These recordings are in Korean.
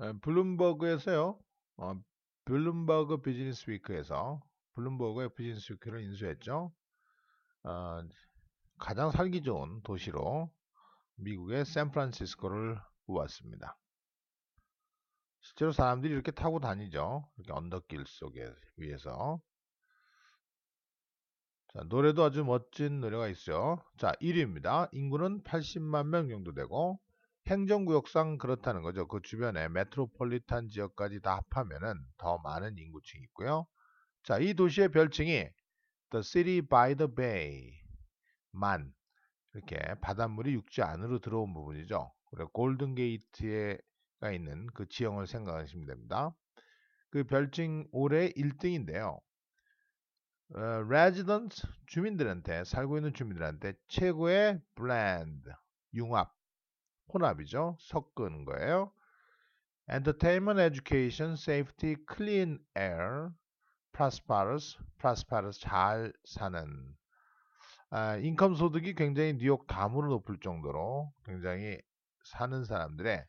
에, 블룸버그에서요. 어, 블룸버그 비즈니스 위크에서 블룸버그의 비즈니스 위크를 인수했죠. 어, 가장 살기 좋은 도시로 미국의 샌프란시스코를 뽑았습니다. 실제로 사람들이 이렇게 타고 다니죠. 이렇게 언덕길 속에 위에서. 자, 노래도 아주 멋진 노래가 있어요. 자, 1위입니다. 인구는 80만 명 정도 되고 행정구역상 그렇다는 거죠. 그 주변에 메트로폴리탄 지역까지 다 합하면은 더 많은 인구층이 있고요. 자, 이 도시의 별칭이 The City by the Bay 만 이렇게 바닷물이 육지 안으로 들어온 부분이죠. 그리고 골든 게이트에가 있는 그 지형을 생각하시면 됩니다. 그 별칭 올해 1등인데요. 어, residents 주민들한테 살고 있는 주민들한테 최고의 blend 융합 혼합이죠. 섞은 거예요. entertainment, education, safety, clean air, prosperous, prosperous 잘 사는 아, 인컴 소득이 굉장히 뉴욕 다음으로 높을 정도로 굉장히 사는 사람들의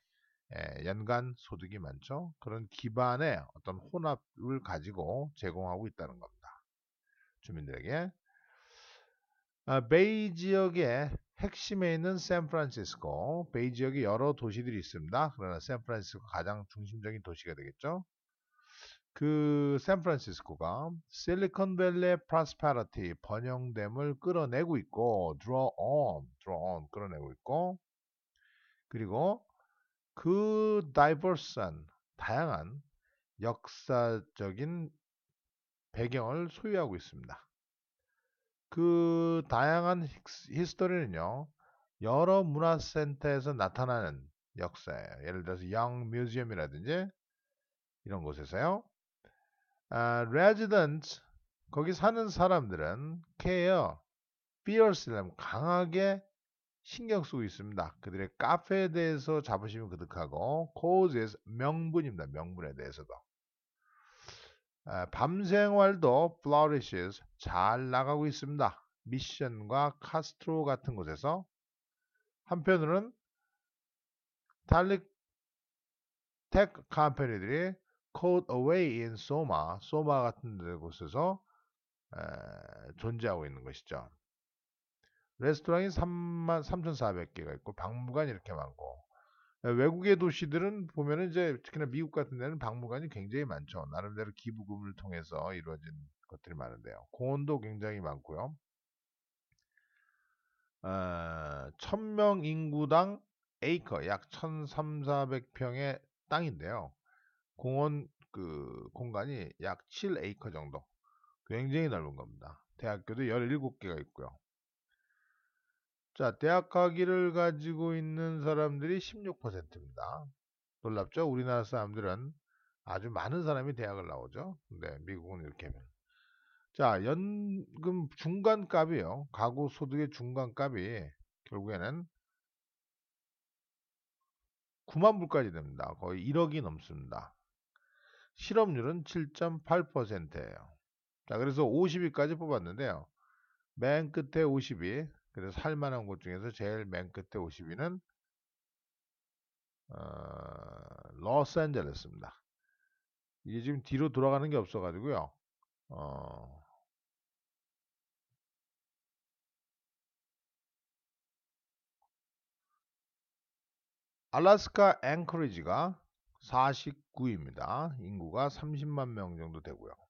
예, 연간 소득이 많죠. 그런 기반의 어떤 혼합을 가지고 제공하고 있다는 겁니다. 주민들에게. 아, 베이 지역의 핵심에 있는 샌프란시스코, 베이 지역에 여러 도시들이 있습니다. 그러나 샌프란시스코 가장 중심적인 도시가 되겠죠. 그 샌프란시스코가 실리콘밸리의 프로스페리티 번영됨을 끌어내고 있고 draw on, draw on 끌어내고 있고 그리고 그 diverse한 다양한 역사적인 배경을 소유하고 있습니다. 그 다양한 히스토리는요 여러 문화센터에서 나타나는 역사예요. 예를 들어서 영 뮤지엄이라든지 이런 곳에서요. 아, residents 거기 사는 사람들은 care fiercely 강하게 신경 쓰고 있습니다. 그들의 카페에 대해서 자부심이 그득하고 causes 명분입니다. 명분에 대해서도 아, 밤 생활도 flourishes 잘 나가고 있습니다. 미션과 카스트로 같은 곳에서 한편으로는 달리 텍 컴퍼니들이 code away in Soma, Soma 같은 곳에서 에, 존재하고 있는 것이죠. 레스토랑이 3만 3,400개가 있고 박물관이 이렇게 많고 외국의 도시들은 보면은 이제 특히나 미국 같은 데는 박물관이 굉장히 많죠. 나름대로 기부금을 통해서 이루어진 것들이 많은데요. 공원도 굉장히 많고요. 어, 1000명 인구당 에이커 약 1,300평의 땅인데요. 공원 그 공간이 약 7에이커 정도. 굉장히 넓은 겁니다. 대학교도 17개가 있고요. 자, 대학 가기를 가지고 있는 사람들이 16%입니다. 놀랍죠? 우리나라 사람들은 아주 많은 사람이 대학을 나오죠. 근데 미국은 이렇게 하면. 자, 연금 중간값이요. 가구 소득의 중간값이 결국에는 9만 불까지 됩니다. 거의 1억이 넘습니다. 실업률은 7.8%예요. 자, 그래서 50위까지 뽑았는데요. 맨 끝에 50위, 그래서 살만한 곳 중에서 제일 맨 끝에 50위는 어, 로스앤젤레스입니다. 이게 지금 뒤로 돌아가는 게 없어가지고요. 어, 알라스카 앵커리지가 49입니다. 인구가 30만 명 정도 되고요.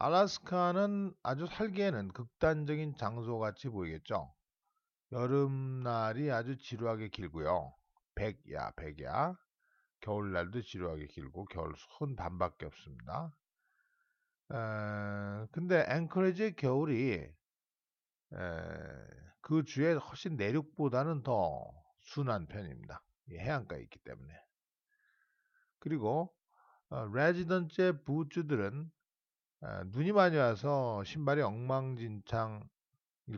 알라스카는 아주 살기에는 극단적인 장소 같이 보이겠죠. 여름날이 아주 지루하게 길고요. 백야, 백야. 겨울날도 지루하게 길고 겨울 손 반밖에 없습니다. 에, 근데 앵커리지의 겨울이 에, 그 주에 훨씬 내륙보다는 더 순한 편입니다. 해안가에 있기 때문에. 그리고 어, 레지던트의 부츠들은 어, 눈이 많이 와서 신발이 엉망진창일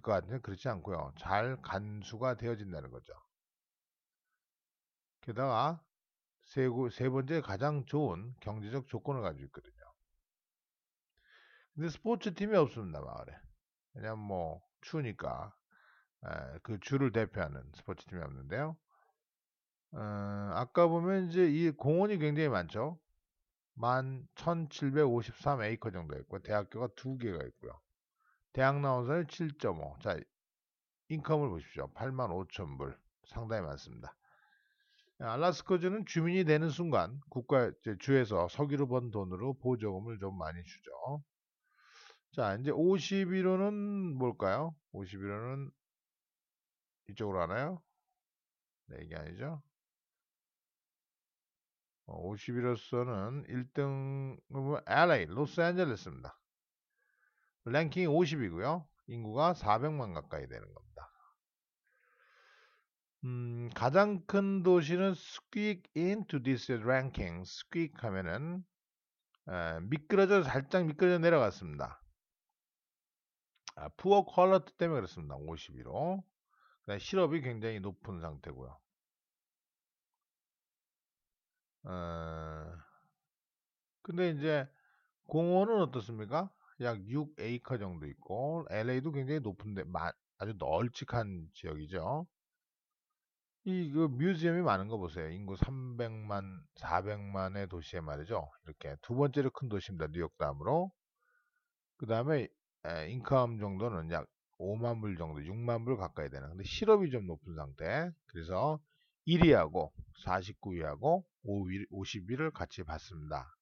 것 같은데 그렇지 않고요. 잘 간수가 되어진다는 거죠. 게다가 세, 세 번째 가장 좋은 경제적 조건을 가지고 있거든요. 근데 스포츠 팀이 없습니다 마을에. 왜냐면 뭐 추우니까 에, 그 주를 대표하는 스포츠 팀이 없는데요. 어, 아까 보면 이제 이 공원이 굉장히 많죠. 만 1753 에이커 정도 있고 대학교가 두 개가 있고요. 대학 나온 사람이 7.5. 자, 인컴을 보십시오. 8만 5천 불. 상당히 많습니다. 알라스코즈는 주민이 되는 순간 국가 주에서 석유로 번 돈으로 보조금을 좀 많이 주죠. 자, 이제 51호는 뭘까요? 51호는 이쪽으로 하나요? 네, 이게 아니죠. 51호서는 1등 LA, 로스앤젤레스입니다. 랭킹이 50이고요. 인구가 400만 가까이 되는 겁니다. 음, 가장 큰 도시는 squeak into this ranking. squeak 하면은 에, 미끄러져 살짝 미끄러져 내려갔습니다. 아, 푸어 퀄러티 때문에 그렇습니다. 51호. 실업이 굉장히 높은 상태고요. 어, 근데 이제 공원은 어떻습니까? 약 6에이커 정도 있고 LA도 굉장히 높은데 아주 널찍한 지역이죠. 이 그 뮤지엄이 많은 거 보세요. 인구 300만, 400만의 도시에 말이죠. 이렇게 두 번째로 큰 도시입니다. 뉴욕 다음으로. 그 다음에 인컴 정도는 약 5만 불 정도, 6만 불 가까이 되는. 근데 실업이 좀 높은 상태. 그래서 1위하고 49위하고 50위를 같이 봤습니다.